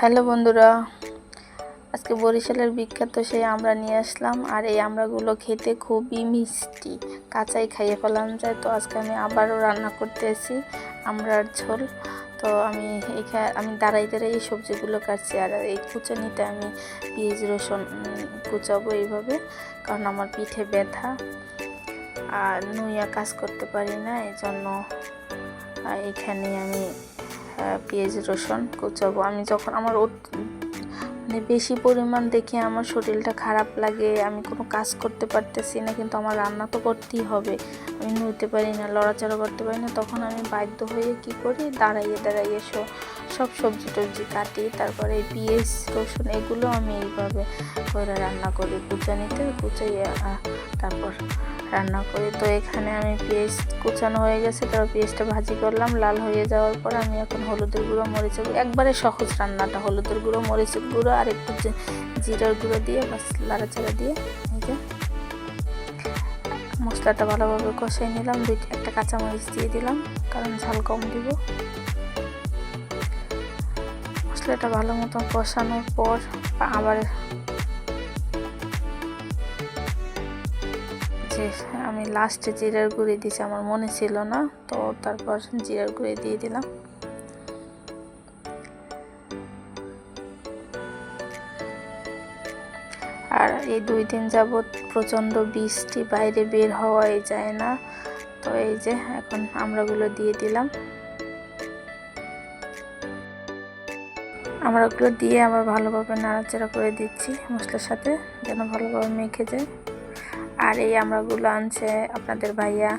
Hello বন্ধুরা, আজকে বরিশালের বিখ্যাত সেই আমরা নিয়ে আসলাম, আর এই আমড়াগুলো খেতে খুবই মিষ্টি, কাঁচাই খাইয়ে ফেলানো যায়। তো আজকে আমি আবারও রান্না করতে এসেছি আমড়ার ঝোল। তো আমি এখানে আমি দাঁড়াই দাঁড়াই এই সবজিগুলো কাটছি, আর এই কুচানিতে আমি পেঁয়াজ, রসুন কুচাবো এইভাবে, কারণ আমার পিঠে ব্যথা আর নুইয়া কাজ করতে পারি না এই জন্য এখানে আমি পেঁয়াজ রসুন কুচাবো। আমি যখন আমার মানে বেশি পরিমাণ দেখে আমার শরীরটা খারাপ লাগে, আমি কোনো কাজ করতে পারতেছি না, কিন্তু আমার রান্না তো করতেই হবে। আমি নুইতে পারি না, লড়াচড়া করতে পারি না, তখন আমি বাধ্য হয়ে কি করি? দাঁড়াইয়ে দাঁড়াইয়ে সব সব সবজি টবজি কাটি, তারপরে পেঁয়াজ, রসুন, এগুলো আমি এইভাবে করে রান্না করি। কুচানিতে কুচাইয়ে তারপর রান্না করি। তো এখানে আমি পেঁয়াজ কুচানো হয়ে গেছে, তারপর পেঁয়াজটা ভাজি করলাম। লাল হয়ে যাওয়ার পর আমি এখন হলুদের গুঁড়ো, মরিচের একবারে সহজ রান্নাটা। হলুদের গুঁড়ো, মরিচের গুঁড়ো আর একটু জিরার গুঁড়ো দিয়ে বাস লাড়াচাড়া দিয়ে এই যে মশলাটা ভালোভাবে কষাই নিলাম। দুই একটা কাঁচামরিচ দিয়ে দিলাম, কারণ ঝাল কম দিব। মশলাটা ভালো মতো কষানোর পর আবার যে আমি লাস্টে জিরার গুঁড়ি দিয়েছি আমার মনে ছিল না, তো তারপর জিরার গুঁড়ি দিয়ে দিলাম। আর এই দুই দিন যাবৎ প্রচণ্ড বৃষ্টি, বাইরে বের হওয়াই যায় না। তো এই যে এখন আমরাগুলো দিয়ে দিলাম। আমরাগুলো দিয়ে আবার ভালোভাবে নাড়াচাড়া করে দিচ্ছি মশলার সাথে, যেন ভালোভাবে মেখে যায়। আর এই আমরাগুলো আনছে আপনাদের ভাইয়া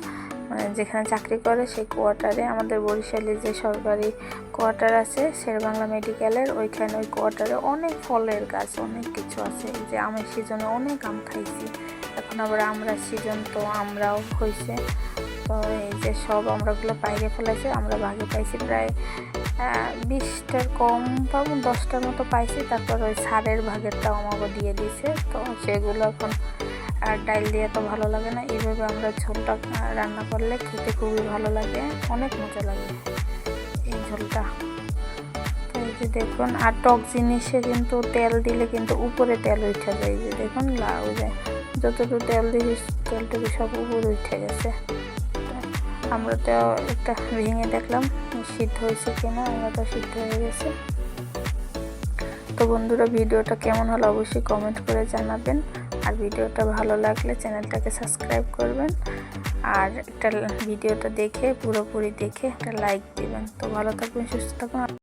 যেখানে চাকরি করে সেই কোয়ার্টারে আমাদের বরিশালে যে সরকারি কোয়ার্টার আছে, শেরবাংলা মেডিকেলের, ওইখানে ওই কোয়ার্টারে অনেক ফলের গাছ, অনেক কিছু আছে। যে আমের সিজনে অনেক আম খাইছি। এখন আবার আমরা সিজন তো আমরাও হয়েছে তো এই যে সব আমরাগুলো বাইরে ফেলেছে আমরা ভাগে পাইছি প্রায় বিশটার কম পাবো, দশটার মতো পাইছি। তারপর ওই সারের ভাগেরটাও আমাকে দিয়ে দিয়েছে। তো সেগুলো এখন আর ডাল দিয়ে তো ভালো লাগে না। এইভাবে আমরা ঝোলটা রান্না করলে খেতে খুবই ভালো লাগে, অনেক মজা লাগে এই ঝোলটা। তো এই যে দেখুন, আর টক জিনিসে কিন্তু তেল দিলে কিন্তু উপরে তেল উঠে যায়। যে দেখুন, লাউ যায় যতটুকু তেল দিয়েছি, তেলটুকু সব উপরে উঠে গেছে। আমরা তো একটা ভেঙে দেখলাম, সিদ্ধ হয়েছে কিনা, আমরা তো সিদ্ধ হয়ে গেছে। তো বন্ধুরা, ভিডিওটা কেমন হলো অবশ্যই কমেন্ট করে জানাবেন। আর ভিডিওটা ভালো লাগলে চ্যানেলটাকে সাবস্ক্রাইব করবেন। আর একটা ভিডিওটা দেখে, পুরোপুরি দেখে একটা লাইক দিবেন। তো ভালো থাকবেন, সুস্থ থাকুন